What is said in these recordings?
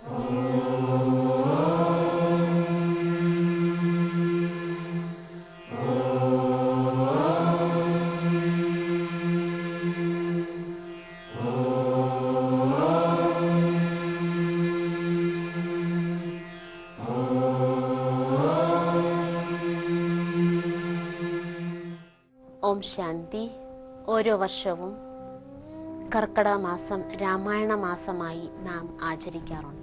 ഓം ശാന്തി. ഓരോ വർഷവും കർക്കിടക മാസം രാമായണ മാസമായി നാം ആചരിക്കാറുണ്ട്.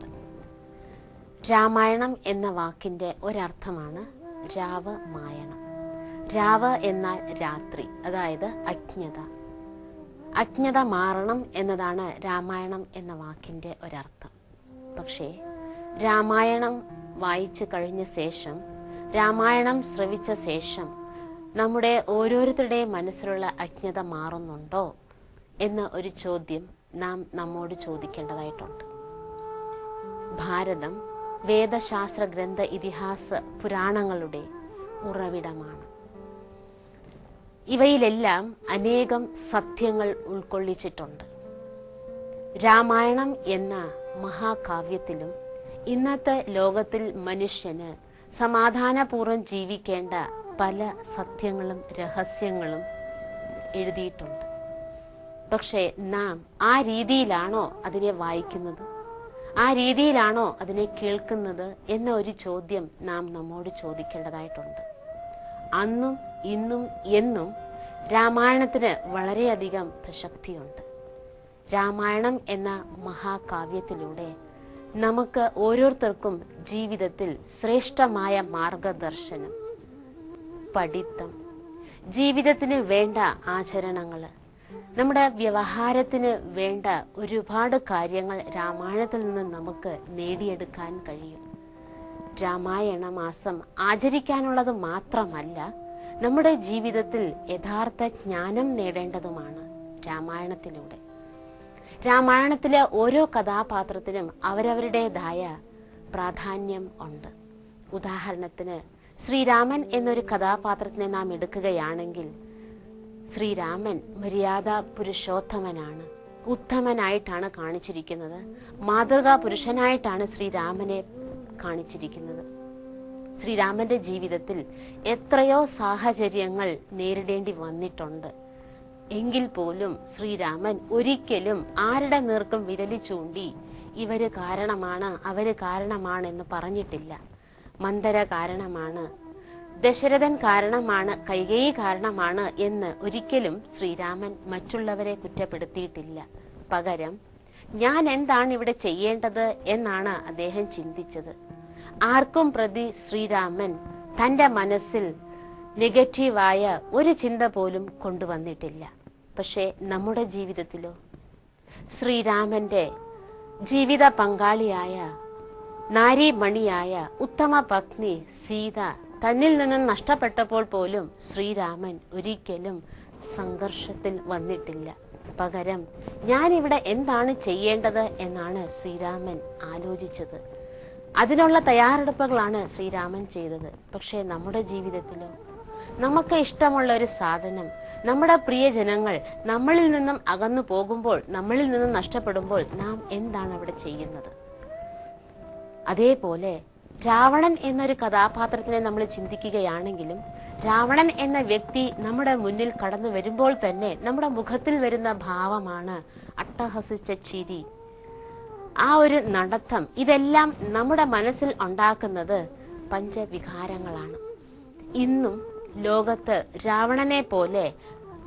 രാമായണം എന്ന വാക്കിന്റെ ഒരർത്ഥമാണ് രാവ് മായണം. രാവ് എന്നാൽ രാത്രി അതായത് അജ്ഞത. അജ്ഞത മാറണം എന്നതാണ് രാമായണം എന്ന വാക്കിന്റെ ഒരർത്ഥം. പക്ഷേ രാമായണം വായിച്ചു കഴിഞ്ഞ ശേഷം രാമായണം ശ്രവിച്ച ശേഷം നമ്മുടെ ഓരോരുത്തരുടെയും മനസ്സിലുള്ള അജ്ഞത മാറുന്നുണ്ടോ എന്ന ഒരു ചോദ്യം നാം നമ്മോട് ചോദിക്കേണ്ടതായിട്ടുണ്ട്. ഭാരതം വേദശാസ്ത്ര ഗ്രന്ഥ ഇതിഹാസ പുരാണങ്ങളുടെ ഉറവിടമാണ്. ഇവയിലെല്ലാം അനേകം സത്യങ്ങൾ ഉൾക്കൊള്ളിച്ചിട്ടുണ്ട്. രാമായണം എന്ന മഹാകാവ്യത്തിലും ഇന്നത്തെ ലോകത്തിൽ മനുഷ്യന് സമാധാനപൂർവം ജീവിക്കേണ്ട പല സത്യങ്ങളും രഹസ്യങ്ങളും എഴുതിയിട്ടുണ്ട്. പക്ഷേ നാം ആ രീതിയിലാണോ അതിനെ വായിക്കുന്നത്? ആ രീതിയിലാണോ അതിനെ കേൾക്കുന്നത് എന്ന ഒരു ചോദ്യം നാം നമ്മോട് ചോദിക്കേണ്ടതായിട്ടുണ്ട്. അന്നും ഇന്നും എന്നും രാമായണത്തിന് വളരെയധികം പ്രസക്തിയുണ്ട്. രാമായണം എന്ന മഹാകാവ്യത്തിലൂടെ നമുക്ക് ഓരോരുത്തർക്കും ജീവിതത്തിൽ ശ്രേഷ്ഠമായ മാർഗദർശനം പഠിത്തം ജീവിതത്തിന് വേണ്ട ആചരണങ്ങൾ നമ്മുടെ വ്യവഹാരത്തിന് വേണ്ട ഒരുപാട് കാര്യങ്ങൾ രാമായണത്തിൽ നിന്ന് നമുക്ക് നേടിയെടുക്കാൻ കഴിയും. രാമായണ മാസം ആചരിക്കാനുള്ളത് മാത്രമല്ല നമ്മുടെ ജീവിതത്തിൽ യഥാർത്ഥ ജ്ഞാനം നേടേണ്ടതുമാണ് രാമായണത്തിലൂടെ. രാമായണത്തിലെ ഓരോ കഥാപാത്രത്തിനും അവരവരുടേതായ പ്രാധാന്യം ഉണ്ട്. ഉദാഹരണത്തിന് ശ്രീരാമൻ എന്നൊരു കഥാപാത്രത്തിനെ നാം എടുക്കുകയാണെങ്കിൽ ശ്രീരാമൻ മര്യാദ പുരുഷോത്തമനാണ്. ഉത്തമനായിട്ടാണ് കാണിച്ചിരിക്കുന്നത്. മാതൃകാ പുരുഷനായിട്ടാണ് ശ്രീരാമനെ കാണിച്ചിരിക്കുന്നത്. ശ്രീരാമന്റെ ജീവിതത്തിൽ എത്രയോ സാഹചര്യങ്ങൾ നേരിടേണ്ടി വന്നിട്ടുണ്ട്. എങ്കിൽ പോലും ശ്രീരാമൻ ഒരിക്കലും ആരുടെ നേർക്കും വിരലി ചൂണ്ടി ഇവർ കാരണമാണ് അവർ കാരണമാണ് എന്ന് പറഞ്ഞിട്ടില്ല. മന്ദര കാരണമാണ് ദശരഥൻ കാരണമാണ് കൈകേയി കാരണമാണ് എന്ന് ഒരിക്കലും ശ്രീരാമൻ മറ്റുള്ളവരെ കുറ്റപ്പെടുത്തിയിട്ടില്ല. പകരം ഞാൻ എന്താണ് ഇവിടെ ചെയ്യേണ്ടത് എന്നാണ് അദ്ദേഹം ചിന്തിച്ചത്. ആർക്കും പ്രതി ശ്രീരാമൻ തന്റെ മനസ്സിൽ നെഗറ്റീവായ ഒരു ചിന്ത പോലും കൊണ്ടുവന്നിട്ടില്ല. പക്ഷേ നമ്മുടെ ജീവിതത്തിലോ? ശ്രീരാമന്റെ ജീവിത പങ്കാളിയായ നാരീമണിയായ ഉത്തമ പത്നി സീത തന്നിൽ നിന്നും നഷ്ടപ്പെട്ടപ്പോൾ പോലും ശ്രീരാമൻ ഒരിക്കലും സംഘർഷത്തിൽ വന്നിട്ടില്ല. പകരം ഞാൻ ഇവിടെ എന്താണ് ചെയ്യേണ്ടത് എന്നാണ് ശ്രീരാമൻ ആലോചിച്ചത്. അതിനുള്ള തയ്യാറെടുപ്പുകളാണ് ശ്രീരാമൻ ചെയ്തത്. പക്ഷേ നമ്മുടെ ജീവിതത്തിലോ നമുക്ക് ഇഷ്ടമുള്ള ഒരു സാധനം നമ്മുടെ പ്രിയജനങ്ങൾ നമ്മളിൽ നിന്നും അകന്നു പോകുമ്പോൾ നമ്മളിൽ നിന്നും നഷ്ടപ്പെടുമ്പോൾ നാം എന്താണ് അവിടെ ചെയ്യുന്നത്? അതേപോലെ രാവണൻ എന്നൊരു കഥാപാത്രത്തിനെ നമ്മൾ ചിന്തിക്കുകയാണെങ്കിലും രാവണൻ എന്ന വ്യക്തി നമ്മുടെ മുന്നിൽ കടന്നു വരുമ്പോൾ തന്നെ നമ്മുടെ മുഖത്തിൽ വരുന്ന ഭാവമാണ് അട്ടഹസിച്ച ചിരി. ആ ഒരു നടത്തം ഇതെല്ലാം നമ്മുടെ മനസ്സിൽ ഉണ്ടാക്കുന്നത് പഞ്ചവികാരങ്ങളാണ്. ഇന്നും ലോകത്ത് രാവണനെ പോലെ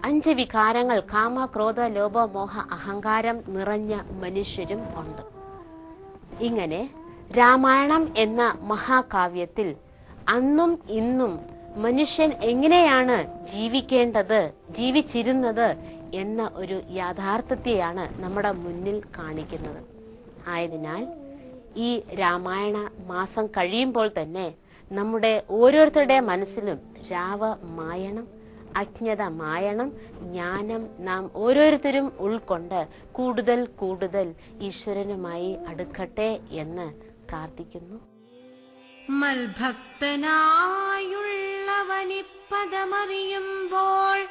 അഞ്ച് വികാരങ്ങൾ കാമ ക്രോധ ലോഭ മോഹ അഹങ്കാരം നിറഞ്ഞ മനുഷ്യരും ഉണ്ട്. ഇങ്ങനെ രാമായണം എന്ന മഹാകാവ്യത്തിൽ അന്നും ഇന്നും മനുഷ്യൻ എങ്ങനെയാണ് ജീവിക്കേണ്ടത് ജീവിച്ചിരുന്നത് എന്ന ഒരു യാഥാർത്ഥ്യത്തെയാണ് നമ്മുടെ മുന്നിൽ കാണിക്കുന്നത്. ആയതിനാൽ ഈ രാമായണ മാസം കഴിയുമ്പോൾ തന്നെ നമ്മുടെ ഓരോരുത്തരുടെ മനസ്സിലും രാവ മായണം അജ്ഞത മായണം ജ്ഞാനം നാം ഓരോരുത്തരും ഉൾക്കൊണ്ട് കൂടുതൽ കൂടുതൽ ഈശ്വരനുമായി അടുക്കട്ടെ എന്ന് പ്രാർത്ഥിക്കുന്നു. മൽഭക്തനായുള്ളവനിപ്പതമറിയുമ്പോൾ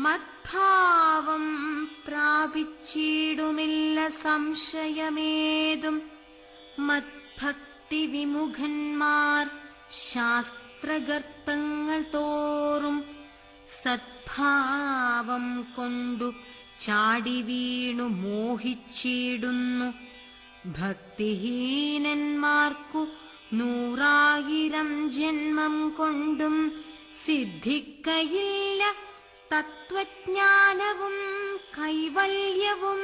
മദ്ഭാവം പ്രാപിച്ചിടുമില്ല സംശയമേതും. മദ്ഭക്തി വിമുഖന്മാർ ശാസ്ത്രഗർത്തങ്ങൾ തോറും സദ്ഭാവം കൊണ്ടു ചാടി വീണു മോഹിച്ചിടുന്നു. ഭക്തിഹീനന്മാർക്കു നൂറായിരം ജന്മം കൊണ്ടും സിദ്ധിക്കയില്ല തത്വജ്ഞാനവും കൈവല്യവും.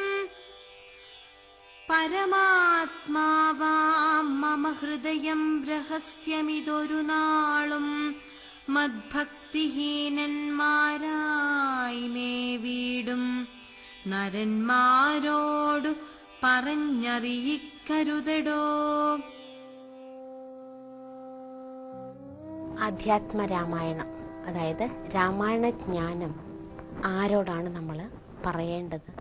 പരമാത്മാവാം മമ ഹൃദയം രഹസ്യമിതൊരു നാളും മദ്ഭക്തിഹീനന്മാരായി മേ വീടും നരന്മാരോടു പറഞ്ഞറിയിക്കരുതടോ. അധ്യാത്മ രാമായണം അതായത് രാമായണ ജ്ഞാനം ആരോടാണ് നമ്മൾ പറയേണ്ടത്?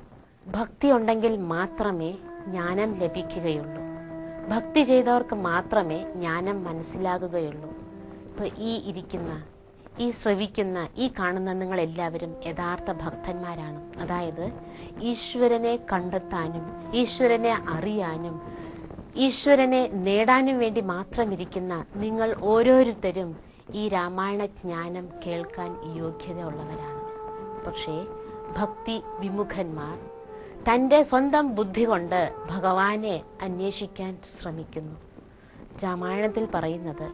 ഭക്തി ഉണ്ടെങ്കിൽ മാത്രമേ ജ്ഞാനം ലഭിക്കുകയുള്ളൂ. ഭക്തി ചെയ്തവർക്ക് മാത്രമേ ജ്ഞാനം മനസ്സിലാകുകയുള്ളൂ. ഇപ്പൊ ഈ ഇരിക്കുന്ന ഈ ശ്രവിക്കുന്ന ഈ കാണുന്ന നിങ്ങൾ എല്ലാവരും യഥാർത്ഥ ഭക്തന്മാരാണ്. അതായത് ഈശ്വരനെ കണ്ടെത്താനും ഈശ്വരനെ അറിയാനും ഈശ്വരനെ നേടാനും വേണ്ടി മാത്രം ഇരിക്കുന്ന നിങ്ങൾ ഓരോരുത്തരും ഈ രാമായണ ജ്ഞാനം കേൾക്കാൻ യോഗ്യതയുള്ളവരാണ്. പക്ഷേ ഭക്തി വിമുഖന്മാർ തന്റെ സ്വന്തം ബുദ്ധി കൊണ്ട് ഭഗവാനെ അന്വേഷിക്കാൻ ശ്രമിക്കുന്നു. രാമായണത്തിൽ പറയുന്നത്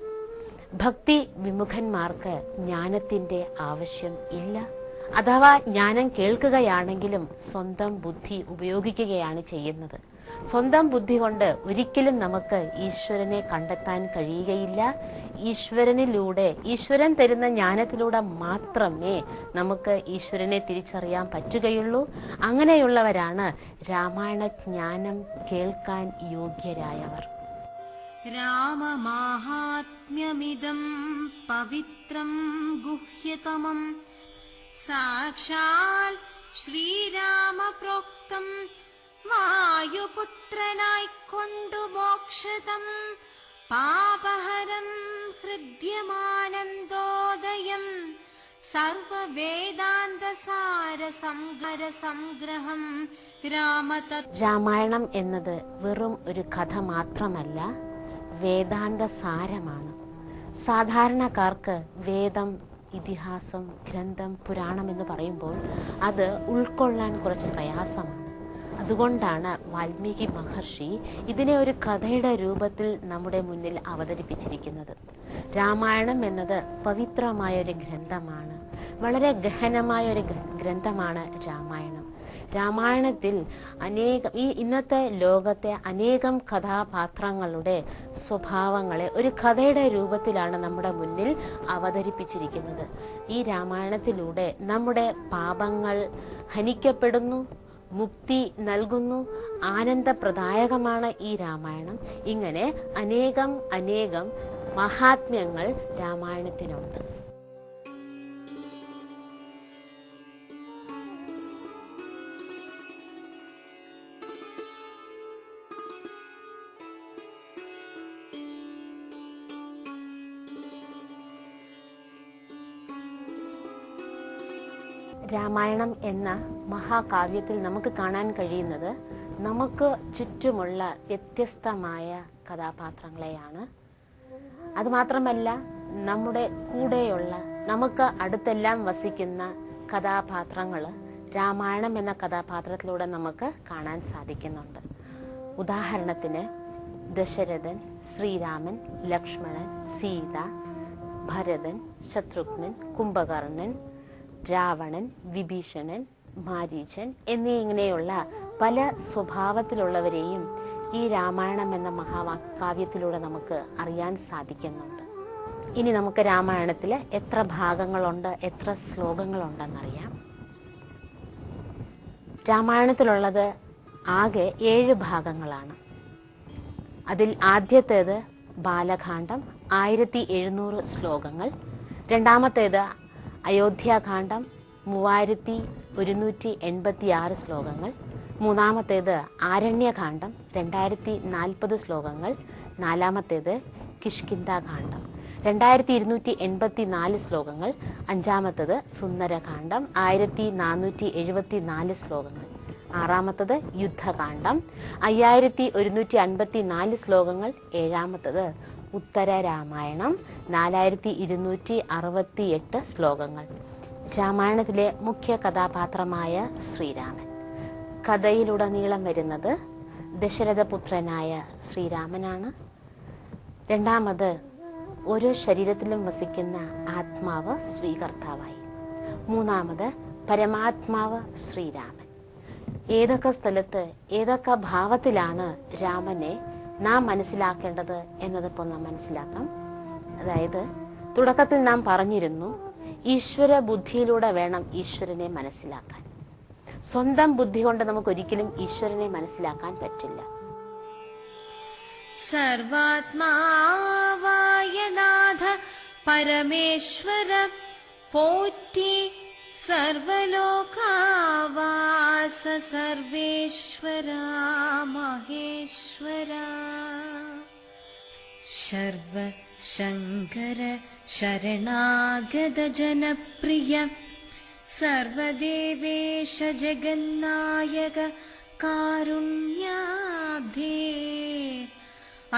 ഭക്തി വിമുഖന്മാർക്ക് ജ്ഞാനത്തിന്റെ ആവശ്യം ഇല്ല. അഥവാ ജ്ഞാനം കേൾക്കുകയാണെങ്കിലും സ്വന്തം ബുദ്ധി ഉപയോഗിക്കുകയാണ് ചെയ്യുന്നത്. സ്വന്തം ബുദ്ധി കൊണ്ട് ഒരിക്കലും നമുക്ക് ഈശ്വരനെ കണ്ടെത്താൻ കഴിയുകയില്ല. ഈശ്വരനിലൂടെ ഈശ്വരൻ തരുന്ന ജ്ഞാനത്തിലൂടെ മാത്രമേ നമുക്ക് ഈശ്വരനെ തിരിച്ചറിയാൻ പറ്റുകയുള്ളൂ. അങ്ങനെയുള്ളവരാണ് രാമായണ ജ്ഞാനം കേൾക്കാൻ യോഗ്യരായവർ. രാമമാഹാത്മ്യമിദം പവിത്രം ഗുഹ്യതമം. സാക്ഷാൽ ശ്രീരാമ പ്രോക്തം വായുപുത്രനായിക്കൊണ്ടു മോക്ഷതം. പാപഹരം ഹൃദ്യമാനന്ദോദയം. രാമതത്വ രാമായണം എന്നത് വെറും ഒരു കഥ മാത്രമല്ല വേദാന്ത സാരമാണ് സാധാരണക്കാർക്ക് വേദം ഇതിഹാസം ഗ്രന്ഥം പുരാണം എന്ന് പറയുമ്പോൾ അത് ഉൾക്കൊള്ളാൻ കുറച്ച് പ്രയാസമാണ്. അതുകൊണ്ടാണ് വാൽമീകി മഹർഷി ഇതിനെ ഒരു കഥയുടെ രൂപത്തിൽ നമ്മുടെ മുന്നിൽ അവതരിപ്പിച്ചിരിക്കുന്നത്. രാമായണം എന്നത് പവിത്രമായ ഒരു ഗ്രന്ഥമാണ്. വളരെ ഗഹനമായ ഒരു ഗ്രന്ഥമാണ് രാമായണം. രാമായണത്തിൽ അനേകം ഈ ഇന്നത്തെ ലോകത്തെ അനേകം കഥാപാത്രങ്ങളുടെ സ്വഭാവങ്ങളെ ഒരു കഥയുടെ രൂപത്തിലാണ് നമ്മുടെ മുന്നിൽ അവതരിപ്പിച്ചിരിക്കുന്നത്. ഈ രാമായണത്തിലൂടെ നമ്മുടെ പാപങ്ങൾ ഹനിക്കപ്പെടുന്നു മുക്തി നൽകുന്നു ആനന്ദപ്രദായകമാണ് ഈ രാമായണം. ഇങ്ങനെ അനേകം അനേകം മഹാത്മ്യങ്ങൾ രാമായണത്തിനുണ്ട്. രാമായണം എന്ന മഹാകാവ്യത്തിൽ നമുക്ക് കാണാൻ കഴിയുന്നത് നമുക്ക് ചുറ്റുമുള്ള വ്യത്യസ്തമായ കഥാപാത്രങ്ങളെയാണ്. അതുമാത്രമല്ല നമ്മുടെ കൂടെയുള്ള നമുക്ക് അടുത്തെല്ലാം വസിക്കുന്ന കഥാപാത്രങ്ങൾ രാമായണം എന്ന കഥാപാത്രത്തിലൂടെ നമുക്ക് കാണാൻ സാധിക്കുന്നുണ്ട്. ഉദാഹരണത്തിന് ദശരഥൻ ശ്രീരാമൻ ലക്ഷ്മണൻ സീത ഭരതൻ ശത്രുഘ്നൻ കുംഭകർണൻ രാവണൻ വിഭീഷണൻ മാരീചൻ എന്നീ ഇങ്ങനെയുള്ള പല സ്വഭാവത്തിലുള്ളവരെയും ഈ രാമായണം എന്ന മഹാകാവ്യത്തിലൂടെ നമുക്ക് അറിയാൻ സാധിക്കുന്നുണ്ട്. ഇനി നമുക്ക് രാമായണത്തിൽ എത്ര ഭാഗങ്ങളുണ്ട് എത്ര ശ്ലോകങ്ങളുണ്ടെന്നറിയാം. രാമായണത്തിലുള്ളത് ആകെ ഏഴ് ഭാഗങ്ങളാണ്. അതിൽ ആദ്യത്തേത് ബാലകാന്ഡം ആയിരത്തി എഴുന്നൂറ് ശ്ലോകങ്ങൾ. രണ്ടാമത്തേത് അയോധ്യാകാന്ഡം മൂവായിരത്തി ഒരുന്നൂറ്റി എൺപത്തി ആറ് ശ്ലോകങ്ങൾ മൂന്നാമത്തേത് ആരണ്യകാന്ഡം രണ്ടായിരത്തി നാൽപ്പത് ശ്ലോകങ്ങൾ നാലാമത്തേത് കിഷ്കിന്താകാന്ഡം രണ്ടായിരത്തി ഇരുന്നൂറ്റി എൺപത്തി നാല് ശ്ലോകങ്ങൾ അഞ്ചാമത്തേത് സുന്ദരകാന്ഡം ആയിരത്തി നാനൂറ്റി എഴുപത്തി നാല് ശ്ലോകങ്ങൾ ആറാമത്തത് യുദ്ധകാന്ഡം അയ്യായിരത്തി ഒരുന്നൂറ്റി അൻപത്തി നാല് ശ്ലോകങ്ങൾ ഏഴാമത്തത് ഉത്തര രാമായണം നാലായിരത്തി ഇരുന്നൂറ്റി അറുപത്തി എട്ട് ശ്ലോകങ്ങൾ. രാമായണത്തിലെ മുഖ്യ കഥാപാത്രമായ ശ്രീരാമൻ. കഥയിലുടനീളം വരുന്നത് ദശരഥപുത്രനായ ശ്രീരാമനാണ്. രണ്ടാമത് ഓരോ ശരീരത്തിലും വസിക്കുന്ന ആത്മാവ് സ്വീകർത്താവായി. മൂന്നാമത് പരമാത്മാവ് ശ്രീരാമൻ. ഏതൊക്കെ സ്ഥലത്ത് ഏതൊക്കെ ഭാവത്തിലാണ് രാമനെ നാം മനസ്സിലാക്കേണ്ടത് എന്നതിപ്പോൾ നാം മനസ്സിലാക്കാം. അതായത് തുടക്കത്തിൽ നാം പറഞ്ഞിരുന്നു ഈശ്വര ബുദ്ധിയിലൂടെ വേണം ഈശ്വരനെ മനസ്സിലാക്കാൻ. സ്വന്തം ബുദ്ധി കൊണ്ട് നമുക്ക് ഒരിക്കലും ഈശ്വരനെ മനസ്സിലാക്കാൻ പറ്റില്ല. സർവാത്മാവായനാഥ പരമേശ്വര പോറ്റി സർവലോകാവാസ സർവേശ്വര മഹേശ്വര. ശർവ ശങ്കര ശരണാഗത ജനപ്രിയ സർവദേവേശ ജഗന്നായക കാരുണ്യാബ്ധേ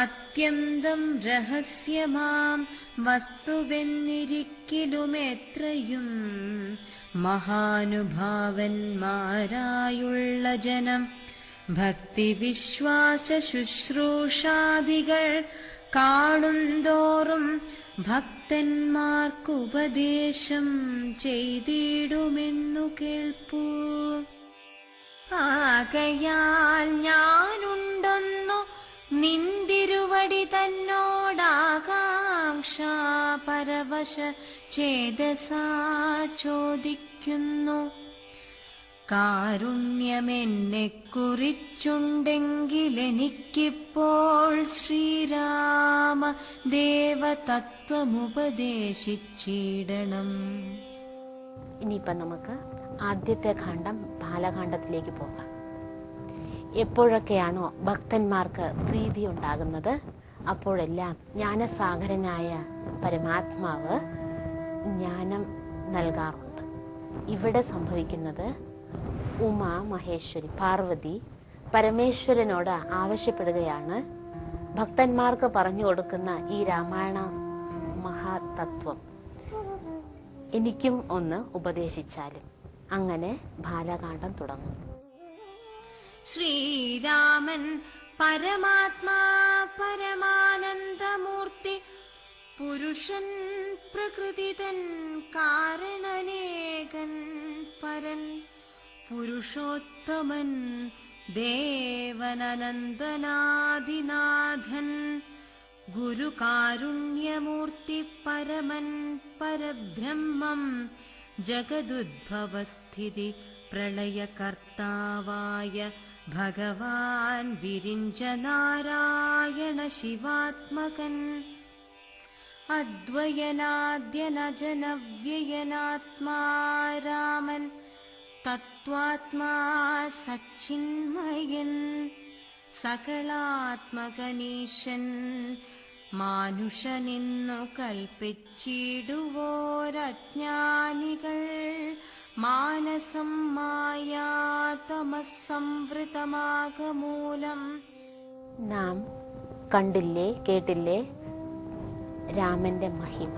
അത്യന്തം രഹസ്യമാം വസ്തുവെന്നിരിക്കിലുമെത്രയും മഹാനുഭാവന്മാരായുള്ള ജനം ഭക്തിവിശ്വാസ ശുശ്രൂഷാദികൾ കാണുന്തോറും ഭക്തന്മാർക്കുപദേശം ചെയ്തിടുമെന്നു കേൾപ്പൂ. ആകയാൽ ഞാനുണ്ടൊന്നു നിന്തിരുവടി തന്നോടാകാംക്ഷ പരവശ ചേതസാ ചോദിക്കുന്നു. കാരുണ്യമെന്നെ കുറിച്ചുണ്ടെങ്കിലെനിക്കിപ്പോൾ ശ്രീരാമ ദേവതത്വമുപദേശിച്ചിടണം. ഇനിയിപ്പം നമുക്ക് ആദ്യത്തെ ഖണ്ഡം ബാലകാന്ഡത്തിലേക്ക് പോകാം. എപ്പോഴൊക്കെയാണോ ഭക്തന്മാർക്ക് പ്രീതി ഉണ്ടാകുന്നത് അപ്പോഴെല്ലാം ജ്ഞാനസാഗരനായ പരമാത്മാവ് ജ്ഞാനം നൽകാറുണ്ട്. ഇവിടെ സംഭവിക്കുന്നത് ഉമാ മഹേശ്വരി പാർവതി പരമേശ്വരനോട് ആവശ്യപ്പെടുകയാണ്. ഭക്തന്മാർക്ക് പറഞ്ഞു കൊടുക്കുന്ന ഈ രാമായണ മഹാതത്വം. എനിക്കും ഒന്ന് ഉപദേശിച്ചാലും അങ്ങനെ ബാലകാന്ഡം തുടങ്ങും. ശ്രീരാമൻ പരമാത്മാ പരമാനന്ദമൂർത്തി പുരുഷൻ പ്രകൃതിതൻ കാരണനേകൻ പരൻ. पुरुषोत्तमन् देवननन्दनादिनाथन् गुरुकारुण्यमूर्तिपरमन् परब्रह्मम् जगदुद्भवस्थिति प्रलयकर्तावाय भगवान् विरञ्जनारायणशिवात्मकन् अद्वयनाद्यनजनव्ययनात्मा रामन् തത്വാത്മാ സച്ചിന്മയൻ സകളാത്മകനീശൻ മാനുഷനിന്നു കൽപ്പിച്ചിടുവോരജ്ഞാനികൾ മാനസം മായാതമസംവൃതമാകമൂലം നാം കണ്ടില്ലേ കേട്ടില്ലേ? രാമന്റെ മഹിമ.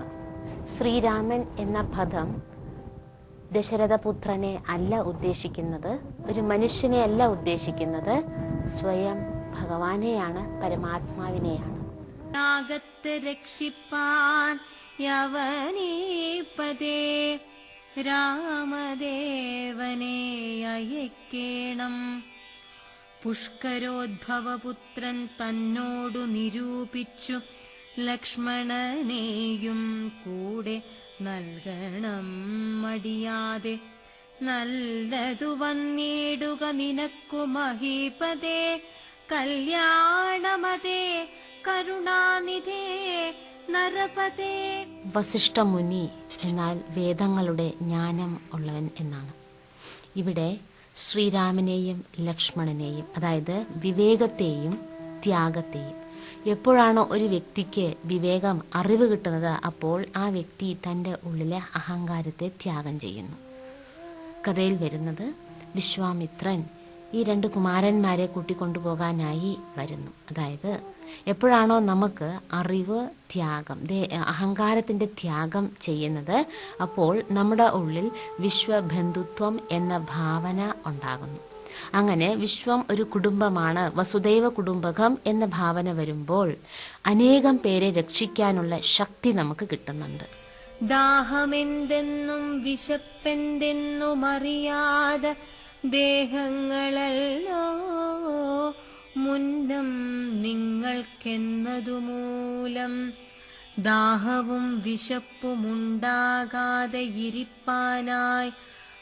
ശ്രീരാമൻ എന്ന പദം ദശരഥപുത്രനെ അല്ല ഉദ്ദേശിക്കുന്നത് ഒരു മനുഷ്യനെ അല്ല ഉദ്ദേശിക്കുന്നത് സ്വയം ഭഗവാനെയാണ് പരമാത്മാവിനെയാണ്. യവനീപതേ രാമദേവനെ അയക്കേണം. പുഷ്കരോദ്ഭവപുത്രൻ തന്നോടു നിരൂപിച്ചു ലക്ഷ്മണനെയും കൂടെ നൽകണം മടിയാതെ. നല്ലതു വന്നിടുക നിനക്കു മഹീപതേ. കല്യാണമതേ കരുണാനിധേ നരപതേ. വസിഷ്ഠ മുനി എന്നാൽ വേദങ്ങളുടെ ജ്ഞാനം ഉള്ളവൻ എന്നാണ്. ഇവിടെ ശ്രീരാമനെയും ലക്ഷ്മണനെയും അതായത് വിവേകത്തെയും ത്യാഗത്തെയും എപ്പോഴാണോ ഒരു വ്യക്തിക്ക് വിവേകം അറിവ് കിട്ടുന്നത് അപ്പോൾ ആ വ്യക്തി തന്റെ ഉള്ളിലെ അഹങ്കാരത്തെ ത്യാഗം ചെയ്യുന്നു. കഥയിൽ വരുന്നത് വിശ്വാമിത്രൻ ഈ രണ്ട് കുമാരന്മാരെ കൂട്ടിക്കൊണ്ടുപോകാനായി വരുന്നു. അതായത് എപ്പോഴാണോ നമുക്ക് അറിവ് ത്യാഗം അഹങ്കാരത്തിന്റെ ത്യാഗം ചെയ്യുന്നത് അപ്പോൾ നമ്മുടെ ഉള്ളിൽ വിശ്വബന്ധുത്വം എന്ന ഭാവന ഉണ്ടാകുന്നു. അങ്ങനെ വിശ്വം ഒരു കുടുംബമാണ് വസുദൈവ കുടുംബകം എന്ന ഭാവന വരുമ്പോൾ അനേകം പേരെ രക്ഷിക്കാനുള്ള ശക്തി നമുക്ക് കിട്ടുന്നുണ്ട്. ദാഹമെന്തെന്നും വിശപ്പെന്തെന്നും അറിയാതെ ദേഹങ്ങളല്ലോ മുന്നം നിങ്ങൾക്കെന്നതുമൂലം ദാഹവും വിശപ്പുമുണ്ടാകാതെ ഇരിപ്പാനായി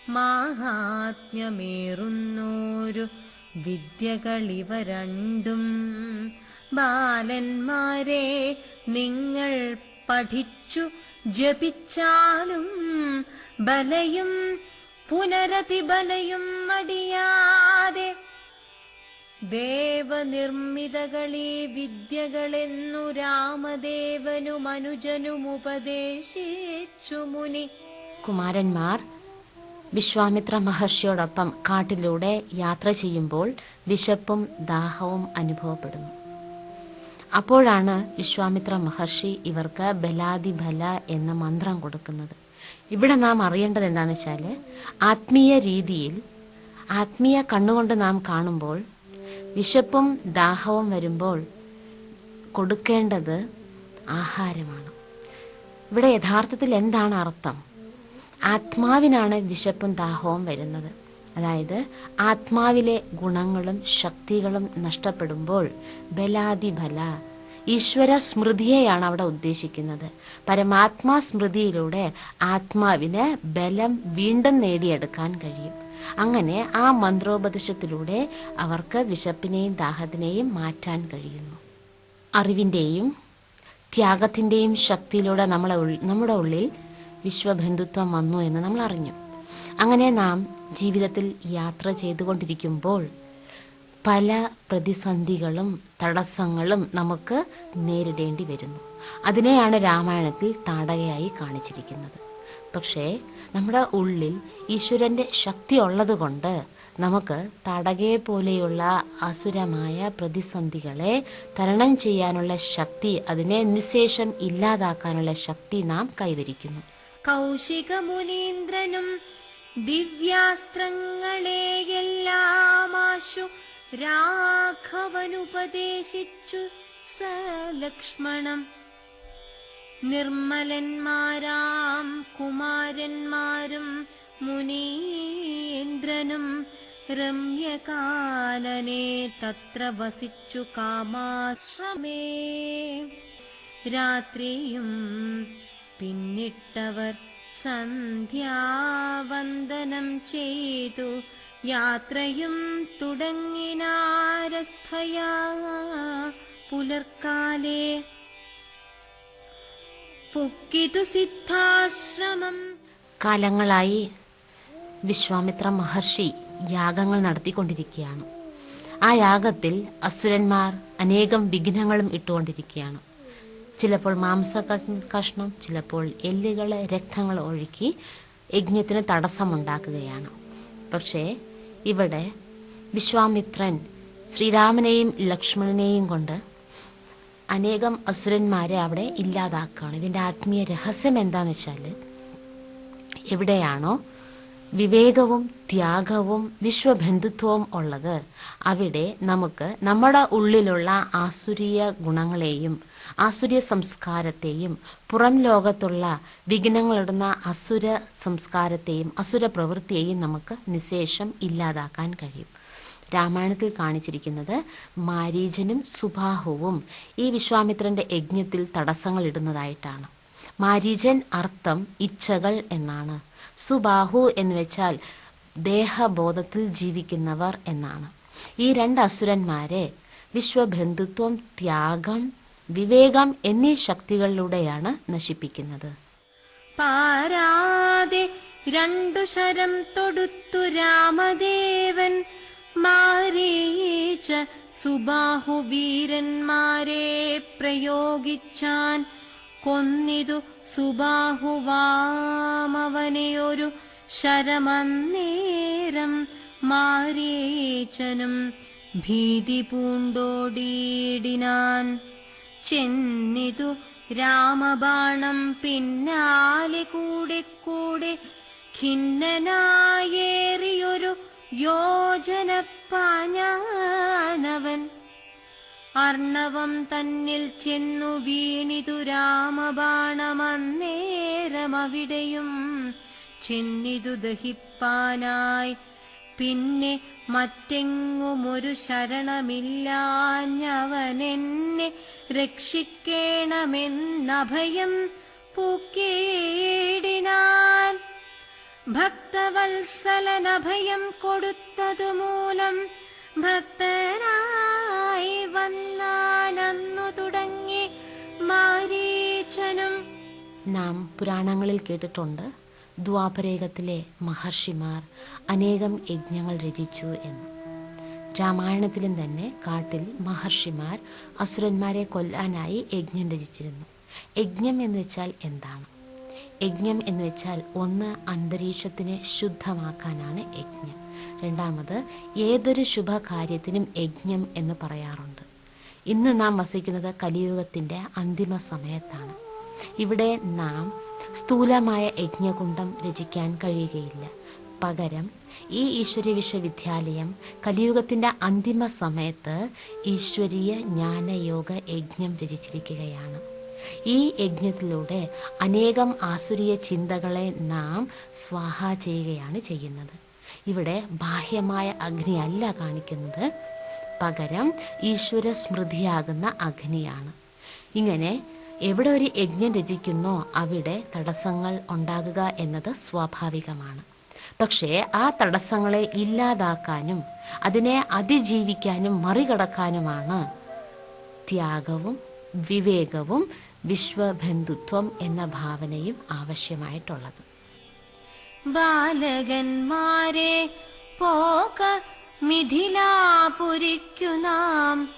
മാഹാത്മ്യമേറുന്നോരു വിദ്യകളിവ രണ്ടും ബാലന്മാരെ നിങ്ങൾ പഠിച്ചു ജപിച്ചാലും ബലയും പുനരതിബലയും മടിയാതെ ദേവനിർമ്മിതകളീ വിദ്യകളെന്നു രാമദേവനും അനുജനും ഉപദേശിച്ചു മുനി. കുമാരന്മാർ വിശ്വാമിത്ര മഹർഷിയോടൊപ്പം കാട്ടിലൂടെ യാത്ര ചെയ്യുമ്പോൾ വിശപ്പും ദാഹവും അനുഭവപ്പെടുന്നു. അപ്പോഴാണ് വിശ്വാമിത്ര മഹർഷി ഇവർക്ക് ബലാദി ബല എന്ന മന്ത്രം കൊടുക്കുന്നത്. ഇവിടെ നാം അറിയേണ്ടത് എന്താണെന്ന് വെച്ചാൽ ആത്മീയ രീതിയിൽ ആത്മീയ കണ്ണുകൊണ്ട് നാം കാണുമ്പോൾ വിശപ്പും ദാഹവും വരുമ്പോൾ കൊടുക്കേണ്ടത് ആഹാരമാണ്. ഇവിടെ യഥാർത്ഥത്തിൽ എന്താണ് അർത്ഥം? ആത്മാവിനാണ് വിശപ്പും ദാഹവും വരുന്നത്. അതായത് ആത്മാവിലെ ഗുണങ്ങളും ശക്തികളും നഷ്ടപ്പെടുമ്പോൾ ബലാതിബല ഈശ്വര സ്മൃതിയെയാണ് അവിടെ ഉദ്ദേശിക്കുന്നത്. പരമാത്മാ സ്മൃതിയിലൂടെ ആത്മാവിന് ബലം വീണ്ടും നേടിയെടുക്കാൻ കഴിയും. അങ്ങനെ ആ മന്ത്രോപദേശത്തിലൂടെ അവർക്ക് വിശപ്പിനെയും ദാഹത്തിനെയും മാറ്റാൻ കഴിയുന്നു. അറിവിന്റെയും ത്യാഗത്തിന്റെയും ശക്തിയിലൂടെ നമ്മളെ നമ്മുടെ ഉള്ളിൽ വിശ്വബന്ധുത്വം വന്നു എന്ന് നമ്മൾ അറിഞ്ഞു. അങ്ങനെ നാം ജീവിതത്തിൽ യാത്ര ചെയ്തുകൊണ്ടിരിക്കുമ്പോൾ പല പ്രതിസന്ധികളും തടസ്സങ്ങളും നമുക്ക് നേരിടേണ്ടി വരുന്നു. അതിനെയാണ് രാമായണത്തിൽ താടകയായി കാണിച്ചിരിക്കുന്നത്. പക്ഷേ നമ്മുടെ ഉള്ളിൽ ഈശ്വരന്റെ ശക്തി ഉള്ളതുകൊണ്ട് നമുക്ക് തടകയെ പോലെയുള്ള അസുരമായ പ്രതിസന്ധികളെ തരണം ചെയ്യാനുള്ള ശക്തി അതിനെ നിശേഷം ഇല്ലാതാക്കാനുള്ള ശക്തി നാം കൈവരിക്കുന്നു. കൗശിക മുനീന്ദ്രനും ദിവ്യാസ്ത്രങ്ങളെയെല്ലാമാശു രാഘവനുപദേശിച്ചു സലക്ഷ്മണം. നിർമ്മലന്മാരാം കുമാരന്മാരും മുനീന്ദ്രനും രമ്യകാനനെ തത്ര വസിച്ചു കാമാശ്രമേ. രാത്രിയും പിന്നിട്ടവർ സന്ധ്യാവന്ദനം ചെയ്തു. യാത്രയും തുടങ്ങിനാരസ്ഥയാ. പുലർക്കാലേ പൊക്കിതു സിദ്ധാശ്രമം. കാലങ്ങളായി വിശ്വാമിത്ര മഹർഷി യാഗങ്ങൾ നടത്തിക്കൊണ്ടിരിക്കുകയാണ്. ആ യാഗത്തിൽ അസുരന്മാർ അനേകം വിഘ്നങ്ങളും ഇട്ടുകൊണ്ടിരിക്കുകയാണ്. ചിലപ്പോൾ മാംസ കഷ്ണം ചിലപ്പോൾ എല്ലുകൾ രക്തങ്ങൾ ഒഴുക്കി യജ്ഞത്തിന് തടസ്സമുണ്ടാക്കുകയാണ്. പക്ഷേ ഇവിടെ വിശ്വാമിത്രൻ ശ്രീരാമനെയും ലക്ഷ്മണനെയും കൊണ്ട് അനേകം അസുരന്മാരെ അവിടെ ഇല്ലാതാക്കുകയാണ്. ഇതിന്റെ ആത്മീയ രഹസ്യം എന്താന്ന് വെച്ചാൽ എവിടെയാണോ വിവേകവും ത്യാഗവും വിശ്വബന്ധുത്വവും ഉള്ളത് അവിടെ നമുക്ക് നമ്മുടെ ഉള്ളിലുള്ള ആസുരീയ ഗുണങ്ങളെയും ആസുരീയ സംസ്കാരത്തെയും പുറം ലോകത്തുള്ള വിഘ്നങ്ങളിടുന്ന അസുര സംസ്കാരത്തെയും അസുര പ്രവൃത്തിയെയും നമുക്ക് നിശേഷം ഇല്ലാതാക്കാൻ കഴിയും. രാമായണത്തിൽ കാണിച്ചിരിക്കുന്നത് മാരീചനും സുബാഹുവും ഈ വിശ്വാമിത്രന്റെ യജ്ഞത്തിൽ തടസ്സങ്ങൾ ഇടുന്നതായിട്ടാണ്. മാരീചൻ അർത്ഥം ഇച്ഛകൾ എന്നാണ്. സുബാഹു എന്ന് വെച്ചാൽ ദേഹബോധത്തിൽ ജീവിക്കുന്നവർ എന്നാണ്. ഈ രണ്ട് അസുരന്മാരെ വിശ്വബന്ധുത്വം ത്യാഗം വിവേകം എന്നീ ശക്തികളിലൂടെയാണ് നശിപ്പിക്കുന്നത്. പാരാതെ രണ്ടു ശരം തൊടുത്തു രാമദേവൻ. മാരീച്ച സുബാഹുവീരന്മാരെ പ്രയോഗിച്ചാൻ കൊന്നിതു സുബാഹുവാമവനെയൊരു ശരമന്നേരം മാരേചനും ഭീതി പൂണ്ടോടിയിടിനാൻ ചെന്നിതു രാമബാണം പിന്നാലെ കൂടെ കൂടെ ഖിന്നനായേറിയൊരു യോജന പാഞ്ഞാനവൻ. അർണവം തന്നിൽ ചെന്നു വീണിതു രാമബാണമന്നേരമവിടെയും. ചെന്നിതു ദഹിപ്പാനായി പിന്നെ മറ്റെങ്ങുമൊരു ശരണമില്ലാഞ്ഞവനെന്നെ രക്ഷിക്കേണമെന്നഭയം പൂക്കേടിനാൻ. ഭക്തവത്സലനഭയം കൊടുത്തതുമൂലം ഭക്തനായി വന്നാനന്നു തുടങ്ങി മാരീച്ചനും. നാം പുരാണങ്ങളിൽ കേട്ടിട്ടുണ്ട്. ദ്വാപരേകത്തിലെ മഹർഷിമാർ അനേകം യജ്ഞങ്ങൾ രചിച്ചു എന്ന്. രാമായണത്തിലും തന്നെ കാട്ടിൽ മഹർഷിമാർ അസുരന്മാരെ കൊല്ലാനായി യജ്ഞം രചിച്ചിരുന്നു. യജ്ഞം എന്ന് വെച്ചാൽ എന്താണ്? യജ്ഞം എന്ന് വെച്ചാൽ ഒന്ന് അന്തരീക്ഷത്തിനെ ശുദ്ധമാക്കാനാണ് യജ്ഞം. രണ്ടാമത് ഏതൊരു ശുഭകാര്യത്തിനും യജ്ഞം എന്ന് പറയാറുണ്ട്. ഇന്ന് നാം വസിക്കുന്നത് കലിയുഗത്തിന്റെ അന്തിമ സമയത്താണ്. ഇവിടെ നാം സ്ഥൂലമായ യജ്ഞകുണ്ടം രചിക്കാൻ കഴിയുകയില്ല. പകരം ഈ ഈശ്വരീയ വിശ്വവിദ്യാലയം കലിയുഗത്തിന്റെ അന്തിമ സമയത്ത് ഈശ്വരീയ ജ്ഞാനയോഗ യജ്ഞം രചിച്ചിരിക്കുകയാണ്. ഈ യജ്ഞത്തിലൂടെ അനേകം ആസുരീയ ചിന്തകളെ നാം സ്വാഹ ചെയ്യുകയാണ് ചെയ്യുന്നത്. ഇവിടെ ബാഹ്യമായ അഗ്നി അല്ല കാണിക്കുന്നത്. പകരം ഈശ്വര സ്മൃതിയാകുന്ന അഗ്നിയാണ്. ഇങ്ങനെ എവിടെ ഒരു യജ്ഞം രചിക്കുന്നോ അവിടെ തടസ്സങ്ങൾ ഉണ്ടാകുക എന്നത് സ്വാഭാവികമാണ്. പക്ഷേ ആ തടസ്സങ്ങളെ ഇല്ലാതാക്കാനും അതിനെ അതിജീവിക്കാനും മറികടക്കാനുമാണ് ത്യാഗവും വിവേകവും വിശ്വബന്ധുത്വം എന്ന ഭാവനയും ആവശ്യമായിട്ടുള്ളത്. ബാലകന്മാരെ പോക മിഥിലാപുരിക്കു നാം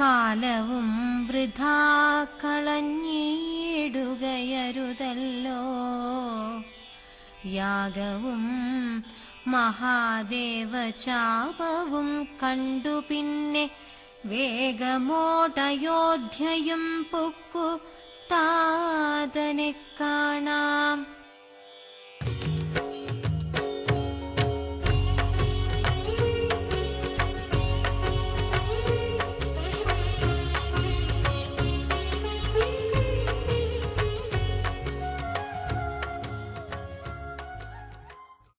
കാലവും വൃഥാ കളഞ്ഞിടുകയരുതല്ലോ യാഗവും മഹാദേവചാപവും കണ്ടു പിന്നെ വേഗമോടയോധ്യയും പൊക്കു താതനെ കാണാം.